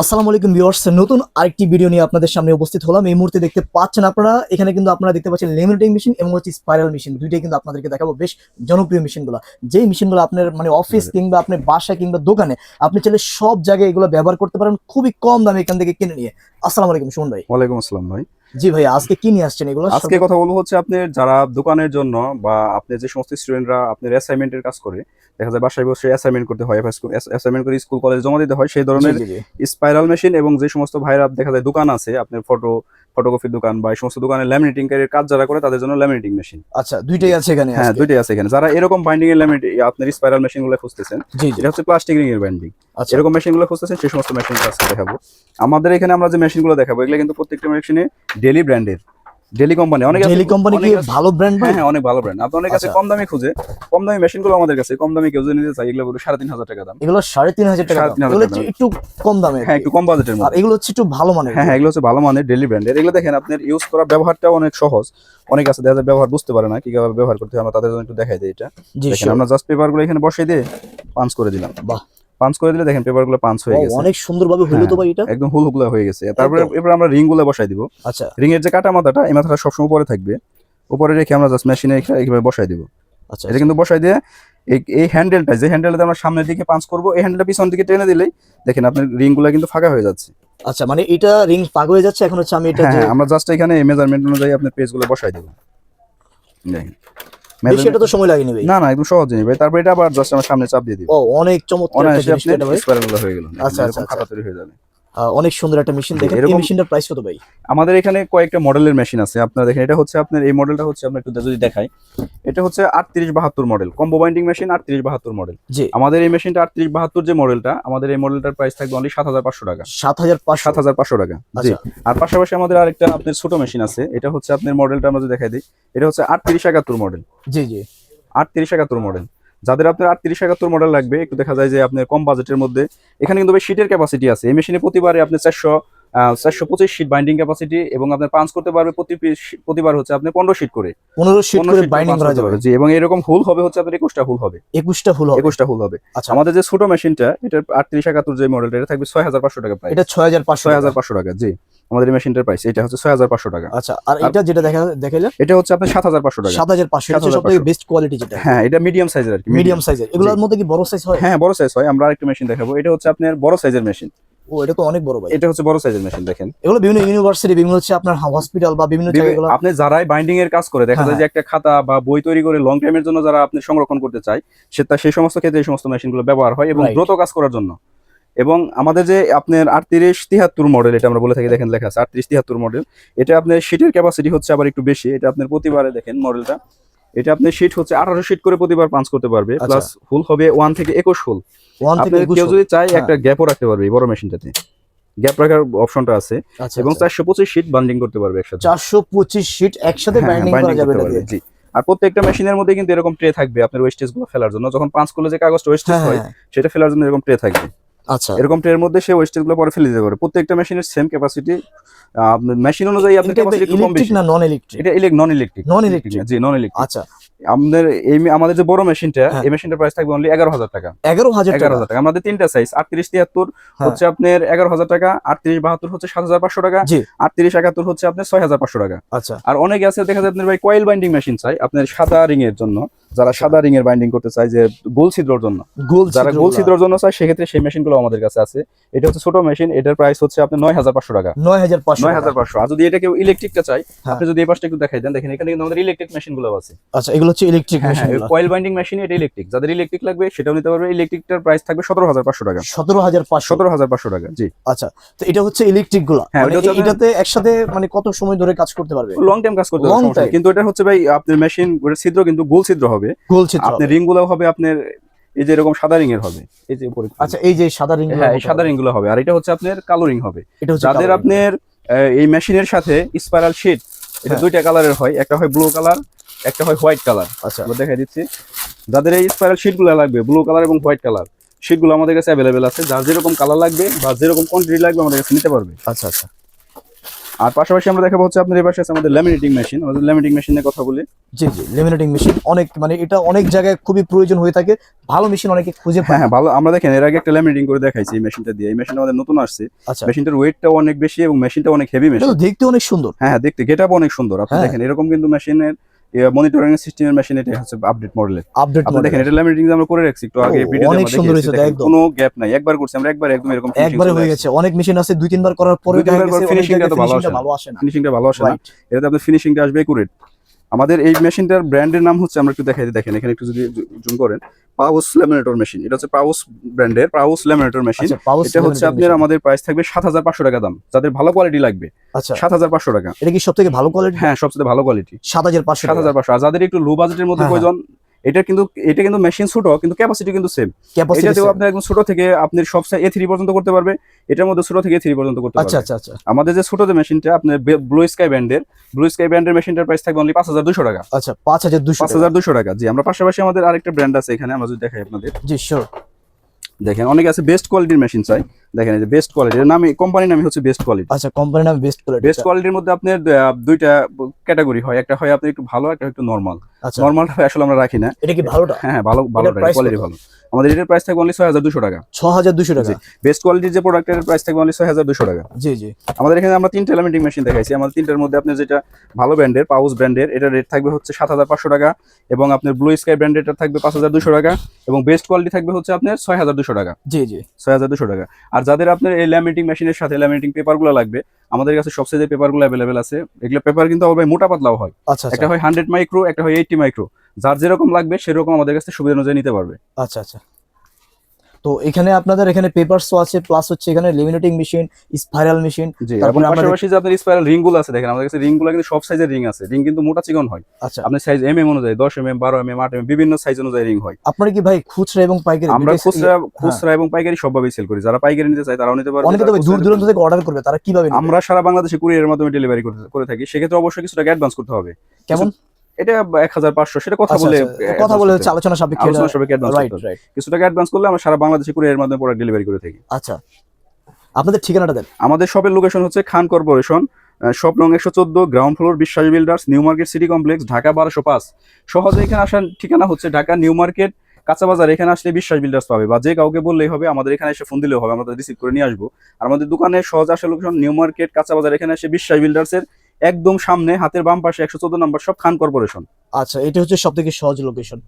আসসালামু আলাইকুম ভিউয়ার্স নতুন আরেকটি ভিডিও নিয়ে আপনাদের সামনে উপস্থিত হলাম। এই মুহূর্তে দেখতে পাচ্ছেন আপনারা এখানে কিন্তু আপনারা দেখতে পাচ্ছেন লেমিনেটিং মেশিন এবং হচ্ছে স্পাইরাল মেশিন। দুইটাই কিন্তু আপনাদেরকে দেখাবো বেশ জনপ্রিয় মেশিনগুলো। যেই মেশিনগুলো আপনার মানে অফিস কিংবা আপনার বাসা কিংবা দোকানে আপনি চাইলে সব জায়গায় এগুলো ব্যবহার করতে পারেন খুবই কম দামে এখান থেকে কিনে নিয়ে। আসসালামু আলাইকুম সুমন ভাই। ওয়ালাইকুম আসসালাম ভাই। জি ভাই আজকে কি নিয়ে আসছেন এগুলো? আজকে কথা বলব হচ্ছে আপনার যারা দোকানের জন্য বা আপনি যে সমস্ত স্টুডেন্টরা আপনার অ্যাসাইনমেন্টের কাজ করে দেখা যায় বাসায় বসে অ্যাসাইনমেন্ট করতে হয় অ্যাসাইনমেন্ট করে স্কুল কলেজে জমা দিতে হয় সেই ধরনের। স্পাইরাল মেশিন এবং যে সমস্ত ভাইরা দেখা যায় দোকান আছে আপনার ফটো ফটোকপির দোকান বা এই সমস্ত দোকানে ল্যামিনেটিং এর কাজ যারা করে তাদের জন্য ল্যামিনেটিং মেশিন আচ্ছা দুইটাই আছে এখানে হ্যাঁ দুইটাই আছে এখানে। যারা এরকম বাইন্ডিং এর ল্যামিনেট আপনার স্পাইরাল মেশিনগুলো খুঁজতেছেন এটা হচ্ছে প্লাস্টিক রিং এর বাইন্ডিং আচ্ছা। এরকম মেশিনগুলো খুঁজতেছেন সেই সমস্ত মেশিন আজকে দেখাবো। আমাদের এখানে আমরা যে মেশিনগুলো দেখাবো এগুলো কিন্তু প্রত্যেকটা মেশিনে ডেলি ব্র্যান্ডের ডেলি কোম্পানি অনেক ডেলি কোম্পানি কি ভালো ব্র্যান্ড হ্যাঁ অনেক ভালো ব্র্যান্ড আপনার কাছে আচ্ছা। কম দামে খুঁজে। কম দামি মেশিনগুলো আমাদের কাছে কম দামে কেউ যদি নিতে চাই এগুলো বলে সাড়ে তিন হাজার টাকা দাম। এগুলো সাড়ে তিন হাজার টাকা। এগুলো একটু কম দামে হ্যাঁ একটু কম বাজেটের মধ্যে। এগুলো হচ্ছে একটু ভালো মানের। হ্যাঁ হ্যাঁ এগুলো হচ্ছে ভালো মানের ডেলি ব্র্যান্ডের এগুলো দেখেন আপনার ইউজ করা ব্যবহারটা অনেক সহজ। অনেক আছে দেখা যায় ব্যবহার বুঝতে পারে না কীভাবে ব্যবহার করতে হয় আমরা তাদের জন্য একটু দেখাই দিই এটা। আমরা জাস্ট পেপারগুলো এখানে বসিয়ে দিয়ে পাঞ্চ করে দিলাম। বাহ। পাঞ্চ করে দিলে দেখেন পেপারগুলো পাঞ্চ হয়ে গেছে। অনেক সুন্দরভাবে হইল তো হ্যাঁ। ভাই এটা? একদম হুল হুগলা হয়ে গেছে। তারপরে। এবার আমরা রিংগুলো বসাই দিব। আচ্ছা। রিং এর যে কাটা মাথাটা এই মাথাটা সবসময় উপরে থাকবে। উপরে রেখে আমরা জাস্ট মেশিনে এইভাবে বসাই দিব। আচ্ছা এটা কিন্তু বসাই দিয়ে এই হ্যান্ডেলটা যে হ্যান্ডেলটা আমরা সামনের দিকে পাঞ্চ করব এই হ্যান্ডেলটা পিছন দিকে টেনে দিলেই দেখেন আপনার রিংগুলো কিন্তু ফাঁকা হয়ে যাচ্ছে। আচ্ছা মানে এটা রিং পাগ হয়ে যাচ্ছে? এখন হচ্ছে আমি এটা হ্যাঁ হ্যাঁ, আমরা জাস্ট এখানে মেজারমেন্ট অনুযায়ী আপনার পেজগুলো বসাই দেবো। দেখেন। তো সময় না না একদম সহজ ভাই। তারপর এটা আবার জাস্ট আমার সামনে চাপ দিয়ে দিব। ও অনেক চমৎকার একটা জিনিস এটা হয়ে গেল। আচ্ছা, আচ্ছা, খাতা তৈরি হয়ে যাবে। অনেক সুন্দর একটা মেশিন দেখেন। এই মেশিনটার প্রাইস কত ভাই? আমাদের এখানে কয়েকটা মডেলের মেশিন আছে। আপনারা দেখেন এটা হচ্ছে আপনার এই মডেলটা হচ্ছে আমরা একটু যদি দেখাই। এটা হচ্ছে আটত্রিশ বাহাত্তর মডেল কম্বো বাইন্ডিং মেশিন আটত্রিশ বাহাত্তর মডেল জি। আমাদের এই মেশিনটা আটত্রিশ বাহাত্তর যে মডেলটা আমাদের এই মডেলটার প্রাইস থাকবে অনলি সাত হাজার পাঁচশো টাকা। সাত হাজার পাঁচশো। সাত হাজার পাঁচশো টাকা। জি। আচ্ছা। আর পাশাপাশি আমাদের আরেকটা আপনার ছোট মেশিন আছে। এটা হচ্ছে আপনার মডেলটা আমরা যদি দেখাই দিই এটা হচ্ছে আটত্রিশ একাত্তর মডেল জি জি। আটত্রিশ একাত্তর মডেল যাদের আপনার আটত্রিশ একাত্তর মডেল লাগবে একটু দেখা যায় যে আপনার কম বাজেটের মধ্যে। এখানে কিন্তু শীটের ক্যাপাসিটি আছে। এই মেশিনে প্রতিবারে আপনি চারশো চারশো পঁচিশ শিট বাইন্ডিং ক্যাপাসিটি এবং আপনার পাঞ্চ করতে পারবে প্রতি প্রতিবার হচ্ছে আপনি পনেরো শিট করে। পনেরো শীট 15 করে বাইন্ডিং করা যাবে। জি এবং এরকম হুল হবে হচ্ছে আপনার একুশটা হুল হবে। একুশটা হবে। একুশটা হুল হবে। আচ্ছা। আমাদের যে ছোট মেশিনটা এটার আটত্রিশ একাত্তর যে মডেলটা এটা থাকবে ছয় হাজার পাঁচশো টাকা প্রাইস এটা ছয় হাজার পাঁচশো ছয় হাজার পাঁচশো টাকা জি। আমাদের এই মেশিনটার প্রাইস এটা হচ্ছে ছয় হাজার পাঁচশো টাকা। আচ্ছা আর এটা যেটা দেখা দেখাইলেন? এটা হচ্ছে আপনার সাত হাজার পাঁচশো টাকা। সাত হাজার পাঁচশো এটা 7,500 সব বেস্ট কোয়ালিটি যেটা। হ্যাঁ এটা মিডিয়াম সাইজের আর কি মিডিয়াম সাইজের এগুলোর মধ্যে কি বড় সাইজ হয়? হ্যাঁ বড় সাইজ হয়। আমরা আরেকটা মেশিন দেখাবো। এটা হচ্ছে আপনার বড় সাইজের মেশিন ও এটা তো অনেক বড় ভাই। এটা হচ্ছে বড় সাইজের মেশিন দেখেন। এগুলো বিভিন্ন ইউনিভার্সিটি বিভিন্ন হচ্ছে আপনার হসপিটাল বা বিভিন্ন জায়গায় এগুলো আপনি যারাই বাইন্ডিং এর কাজ করে দেখা হ্যাঁ, যায় যে একটা খাতা বা বই তৈরি করে লং টাইমের জন্য যারা আপনি সংরক্ষণ করতে চায় সেটা সেই সমস্ত ক্ষেত্রে এই সমস্ত মেশিনগুলো ব্যবহার হয় এবং. দ্রুত কাজ করার জন্য। এবং আমাদের যে আপনার আটত্রিশ তিয়াত্তর মডেল এটা আমরা বলে থাকি দেখেন লেখা আছে আটত্রিশ তিয়াত্তর মডেল এটা আপনার সিটের ক্যাপাসিটি হচ্ছে আবার একটু বেশি এটা আপনার প্রতিবারে দেখেন মডেলটা এটা আপনার সিট হচ্ছে আঠারো সিট করে প্রতিবার পাঞ্চ করতে পারবে আচ্ছা। প্লাস হুল হবে ওয়ান থেকে একুশ হুল কেউ যদি চায় হ্যাঁ। একটা গ্যাপও রাখতে পারবে বড় মেশিনটাতে গ্যাপ রাখার অপশনটা আছে আচ্ছা এবং এবং চারশো পঁচিশ শীট বান্ডিং করতে পারবে একসাথে। চারশো পঁচিশ শীট একসাথে হ্যাঁ, বাইন্ডিং করা যাবে জি। আর প্রত্যেকটা মেশিনের মধ্যে কিন্তু এরকম ট্রে থাকবে আপনার ওয়েস্টেজগুলো ফেলার জন্য। যখন পাঁচ করলে যে কাগজটা ওয়েস্টেজ হ্যাঁ হয় হ্যাঁ সেটা ফেলার জন্য এরকম ট্রে থাকবে। আচ্ছা। এরকম ট্রের মধ্যে সে ওয়েস্টেজগুলো পরে ফেলে দিতে পারে। প্রত্যেকটা মেশিনের সেম ক্যাপাসিটি মেশিন অনুযায়ী আপনার ক্যাপাসিটি কম ইলেকট্রিক বেশি। না নন ইলেকট্রিক এটা ইলেক নন ইলেকট্রিক Non electric? জি নন ইলেকট্রিক আচ্ছা। আমাদের এই আমাদের যে বড় মেশিনটা হ্যাঁ। এই মেশিনটার প্রাইস থাকবে অনলি এগারো হাজার টাকা। এগারো হাজার এগারো টাকা হাজার টাকা। আমাদের তিনটা সাইজ আটত্রিশ তিয়াত্তর হ্যাঁ। হচ্ছে আপনার এগারো হাজার টাকা আটত্রিশ বাহাত্তর হচ্ছে সাত হাজার পাঁচশো টাকা আটত্রিশ একাত্তর হচ্ছে আপনার ছয় হাজার পাঁচশো টাকা। আচ্ছা। আর অনেকে আছে দেখা যায় আপনার ভাই কয়েল বাইন্ডিং মেশিন চাই আপনার সাদা রিং এর জন্য। যারা সাদা রিং এর বাইন্ডিং করতে চায় যে গোল ছিদ্রর জন্য। যারা গোল ছিদ্রর জন্য চায় সেক্ষেত্রে সেই মেশিনগুলো আমাদের কাছে আছে। এটা হচ্ছে ছোট মেশিন এটার প্রাইস হচ্ছে আপনার নয় হাজার পাঁচশো টাকা। নয় হাজার পাঁচশো নয় হাজার পাঁচশো। আর যদি এটা কেউ ইলেকট্রিকটা চাই হ্যাঁ। আপনি যদি এই পাশটা একটু দেখাই দেন দেখেন এখানে কিন্তু আমাদের ইলেকট্রিক মেশিনগুলো আছে। আচ্ছা এগুলো হচ্ছে electric machine coil binding machine এটা ইলেকট্রিক যাদের ইলেকট্রিক লাগবে সেটাও নিতে পারবে। ইলেকট্রিকটার প্রাইস থাকবে সতেরো হাজার পাঁচশো টাকা। সতেরো হাজার পাঁচশো। সতেরো হাজার পাঁচশো টাকা জি। আচ্ছা তো এটা হচ্ছে ইলেকট্রিকগুলো হ্যাঁ, মানে এটাতে একসাথে মানে কত সময় ধরে কাজ করতে পারবে? লং টাইম কাজ করতে time? কিন্তু এটা হচ্ছে ভাই আপনার মেশিন ছিদ্র কিন্তু গোল ছিদ্র হবে। চিত্র আপনার রিংগুলো হবে আপনার এই যে এরকম সাদা রিং এর হবে এই যে উপরে। আচ্ছা এই যে সাদা রিং হ্যাঁ এই সাদা রিংগুলো হবে আর এটা হচ্ছে আপনার কালো রিং হবে। যাদের আপনার এই মেশিনের সাথে স্পাইরাল শিট এটা হ্যাঁ। দুইটা কালারের হয় একটা হয় ব্লু কালার একটা হয় হোয়াইট কালার আচ্ছা। আমরা দেখাই দিচ্ছি। যাদের এই স্পাইরাল শিটগুলো লাগবে ব্লু কালার এবং হোয়াইট কালার শিটগুলো আমাদের কাছে অ্যাভেলেবেল আছে। যার যেরকম কালার লাগবে বা যেরকম কোয়ান্টিটি লাগবে আমাদের কাছে নিতে পারবে। আচ্ছা আচ্ছা। আর পাশাপাশি আমরা দেখাবো হচ্ছে আপনার এই পাশে আছে আমাদের ল্যামিনেটিং মেশিন আমাদের ল্যামিনেটিং মেশিনের কথা বলি। জি জি ল্যামিনেটিং মেশিন অনেক মানে এটা অনেক জায়গায় খুবই প্রয়োজন হয়ে থাকে। ভালো মেশিন অনেকে খুঁজে হ্যাঁ পায় হ্যাঁ ভালো আমরা দেখেন এর আগে একটা ল্যামিনেটিং করে দেখাইছি এই মেশিনটা দিয়ে। এই মেশিনটা আমাদের নতুন আসছে। আচ্ছা। মেশিনটার ওয়েটটাও অনেক বেশি এবং মেশিনটা অনেক হেভি মেশিন দেখতে অনেক সুন্দর। হ্যাঁ হ্যাঁ দেখতে গেটআপ অনেক সুন্দর। আপনি হ্যাঁ। দেখেন এরকম কিন্তু মেশিনের মনিটরিং সিস্টেমের মেশিন এটা হচ্ছে আপডেট মডেলের আপডেট আপনি দেখেন এটা ল্যামিনেটিং আমরা করে রাখছি একটু আগে ভিডিওতে অনেক সুন্দর হয়েছে, একদম। কোনো গ্যাপ নাই একবার করছি আমরা একবার একদম এরকম একবারে হয়ে গেছে অনেক মেশিন আছে দুই তিনবার করার পরে দুই তিনবার করে টা তো ভালো আসে না। ফিনিশিংটা ভালো আসে না। এটাতে আপনার ফিনিশিংটা আসবে একুরেট আমাদের এই মেশিনটার ব্র্যান্ডের নাম হচ্ছে আমরা একটু দেখাই দেখেন এখানে একটু যদি জুম করেন পাউস ল্যামিনেটর মেশিন এটা হচ্ছে পাউস ব্র্যান্ডের পাউস ল্যামিনেটর মেশিন এটা হচ্ছে আপনার আমাদের প্রাইস থাকবে সাত হাজার পাঁচশো টাকা দাম যাদের ভালো কোয়ালিটি লাগবে আচ্ছা। সাত হাজার পাঁচশো টাকা। এটা কি সব থেকে ভালো কোয়ালিটি হ্যাঁ সবচেয়ে ভালো কোয়ালিটি সাত হাজার পাঁচশো সাত হাজার পাঁচশো। আর যাদের একটু লো বাজেটের মধ্যে হ্যাঁ, প্রয়োজন এটা কিন্তু এটা কিন্তু মেশিন ছোট কিন্তু ক্যাপাসিটি কিন্তু সেম এটাতেও আপনার একদম ছোট থেকে আপনি সব এ থ্রি পর্যন্ত করতে পারবে এটার মধ্যে ছোট থেকে এ থ্রি পর্যন্ত করতে আচ্ছা পারবে। আচ্ছা আচ্ছা। আমাদের যে ছোট যে মেশিনটা আপনার ব্লু স্কাই ব্র্যান্ডের ব্লু স্কাই ব্র্যান্ডের মেশিনটার প্রাইস থাকবে অনলি পাঁচ হাজার দুশো টাকা। আচ্ছা পাঁচ হাজার দুশো পাঁচ হাজার দুশো টাকা জি আমরা পাশাপাশি আমাদের আরেকটা ব্র্যান্ড আছে এখানে আমরা যদি দেখাই আপনাদের। জি শিওর দেখেন অনেকে আছে বেস্ট কোয়ালিটির মেশিন চাই দেখেন এই যে বেস্ট কোয়ালিটির নামে কোম্পানির নামই হচ্ছে বেস্ট কোয়ালিটি আচ্ছা কোম্পানির নাম বেস্ট কোয়ালিটি বেস্ট কোয়ালিটির মধ্যে আপনার দুইটা ক্যাটাগরি হয়। একটা হয় আপনার একটু ভালো একটা একটু নর্মাল আচ্ছা। নর্মালটা আসলে আমরা রাখি না। এটা কি ভালোটা? হ্যাঁ হ্যাঁ ভালো ভালো কোয়ালিটি ভালো। আমাদের এটার প্রাইস থাকবে অনলি ছয় হাজার দুশো টাকা। ছ হাজার দুশো টাকা। জি। বেস্ট কোয়ালিটির যে প্রোডাক্টের প্রাইস থাকবে অনলি ছয় হাজার দুশো টাকা। জি জি। আমাদের এখানে আমরা তিনটা এলিমেন্টিং মেশিন দেখাইছি। আমাদের তিনটার মধ্যে আপনার যেটা ভালো ব্র্যান্ডের পাউস ব্র্যান্ডের এটা রেট থাকবে হচ্ছে সাত হাজার পাঁচশো টাকা এবং আপনার ব্লু স্কাই ব্র্যান্ডের থাকবে পাঁচ হাজার দুশো টাকা এবং বেস্ট কোয়ালিটি থাকবে হচ্ছে আপনার ছয় হাজার দুশো টাকা। জি জি। ছয় হাজার দুশো টাকা। আর যাদের আপনার এই ল্যামিনেটিং মেশিনের সাথে ল্যামিনেটিং পেপারগুলো লাগবে আমাদের কাছে সবচেয়ে যে পেপারগুলো অ্যাভেলেবেল আছে। এগুলো পেপার কিন্তু আবার মোটা পাতলাও হয়। আচ্ছা একটা আচ্ছা হয় হান্ড্রেড মাইক্রো একটা হয় এইটি মাইক্রো যার যেরকম লাগবে সেরকম আমাদের কাছে সুবিধা অনুযায়ী নিতে পারবে। আচ্ছা আচ্ছা। তো এখানে আপনাদের এখানে পেপারসও আছে প্লাস হচ্ছে এখানে লেমিনেটিং মেশিন স্পাইরাল মেশিন তারপরে আমাদের- পাশাপাশি যে আপনার স্পাইরাল রিংগুলো আছে দেখেন আমাদের কাছে রিংগুলো কিন্তু সব সাইজের রিং আছে। রিং কিন্তু মোটা চিকন হয়। আচ্ছা। আপনার সাইজ এম এম অনুযায়ী দশ এম এম বারো এম এম আট এম বিভিন্ন সাইজ অনুযায়ী রিং হয়। আপনারা কি ভাই খুচরা এবং পাইকারি? আমরা খুচরা খুচরা এবং পাইকারি সবভাবেই সেল করি। যারা পাইকারি নিতে চায় তারাও নিতে পারবে অনেকে তবে দূর দূরান্ত থেকে অর্ডার করবে তারা কীভাবে? আমরা সারা বাংলাদেশে কুরিয়ারের মাধ্যমে ডেলিভারি করে থাকি। সেক্ষেত্রে অবশ্যই কিছু টাকা অ্যাডভান্স করতে হবে। কেমন? এটা এক হাজার পাঁচশো সেটা কথা আচ্ছা, বলে আচ্ছা, কথা বলে হচ্ছে আলোচনা সাপেক্ষে আলোচনা সাপেক্ষে রাইট কিছু টাকা অ্যাডভান্স করলে আমরা সারা বাংলাদেশে কুরিয়ারের মাধ্যমে প্রোডাক্ট ডেলিভারি করে থাকি? আচ্ছা আপনাদের ঠিকানাটা দেন। আমাদের শপের লোকেশন হচ্ছে খান কর্পোরেশন শপ নং একশো চোদ্দ ground floor Biswas builders new market city complex Dhaka বারোশো পাঁচ। সহজে এখানে আসার ঠিকানা হচ্ছে ঢাকা নিউ মার্কেট কাঁচা বাজার এখানে আসলে বিশ্বাস বিল্ডার্স পাবে বা যে কাউকে বললেই হবে আমাদের এখানে এসে ফোন দিলেও হবে আমরা রিসিভ করে নিয়ে আসব। আর আমাদের দোকানে সহজ আসার লোকেশন নিউ মার্কেট কাঁচা বাজার এখানে এসে বিশ্বাস বিল্ডার্সের একদম সামনে, হাতের বাম পাশে একশো চোদ্দ নম্বর সব খান কর্পোরেশন। আচ্ছা এটা হচ্ছে সব থেকে সহজ লোকেশন